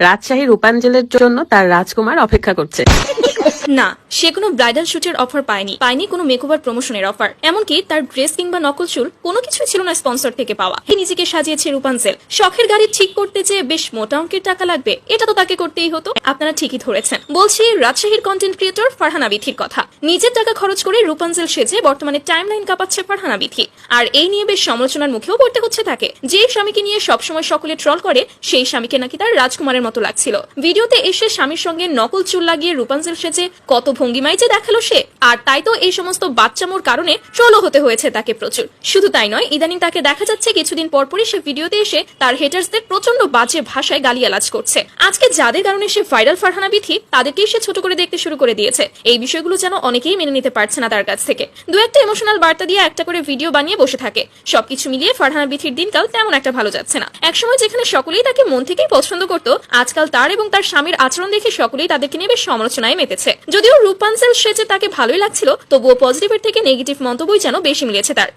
রাজশাহী রূপাঞ্জলের জন্য তার রাজকুমার অপেক্ষা করছে। না, সে কোনো ব্রাইডাল শুটের অফার পায়নি পায়নি কোনো মেকওভার প্রমোশনের অফার। এমনকি তার ড্রেস কিংবা নকল চুল কোনো কিছুই ছিল না স্পন্সর থেকে পাওয়া। নিজেকে সাজিয়েছে রূপাঞ্জেল শখের গাড়ি ঠিক করতে যে বেশ মোটা অঙ্কের টাকা লাগবে, এটা তো তাকে করতেই হতো। আপনারা ঠিকই ধরেছেন, বলছি রাজশাহীর কন্টেন্ট ক্রিয়েটর ফারহানা বিথির কথা। নিজের টাকা খরচ করে রূপাঞ্জেল সেজে বর্তমানে টাইম লাইন কাঁপাচ্ছে ফারহানা বিথি আর এই নিয়ে বেশ সমালোচনার মুখেও পড়তে হচ্ছে তাকে। যে স্বামীকে নিয়ে সবসময় সকলে ট্রল করে, সেই স্বামীকে নাকি তার রাজকুমারের মতো লাগছিল। ভিডিওতে এসে স্বামীর সঙ্গে নকল চুল লাগিয়ে রূপাঞ্জেল সেজে কত ভঙ্গিমাই যে দেখাল সে। আর তাই তো এই সমস্ত বাচ্চামোর কারণে ট্রলও হতে হয়েছে তাকে প্রচুর। শুধু তাই নয়, ইদানিং তাকে দেখা যাচ্ছে কিছুদিন পরপরই সে ভিডিওতে এসে তার হেটার্সদের প্রচণ্ড বাজে ভাষায় গালিয়ালাজ করছে। আজকে যাদের কারণে সে ভাইরাল ফারহানা বিথি, তাদেরকেই সে ছোট করে দেখতে শুরু করে দিয়েছে। এই বিষয়গুলো যেন অনেকেই মেনে নিতে পারছে না তার কাছ থেকে। দু একটা ইমোশনাল বার্তা দিয়ে একটা করে ভিডিও বানিয়ে বসে থাকে। সবকিছু মিলিয়ে ফারহানা বিথির দিনকাল তেমন একটা ভালো যাচ্ছে না। একসময় যেখানে সকলেই তাকে মন থেকেই পছন্দ করতো, আজকাল তার এবং তার স্বামীর আচরণ দেখে সকলেই তাদেরকে নিয়ে বেশ সমালোচনায় মেতেছে। যদিও রূপাঞ্চল সেজে তাকে ভালোই লাগছিল, তবুও পজিটিভের থেকে নেগেটিভ মন্তব্যই যেন বেশি মিলেছে তার।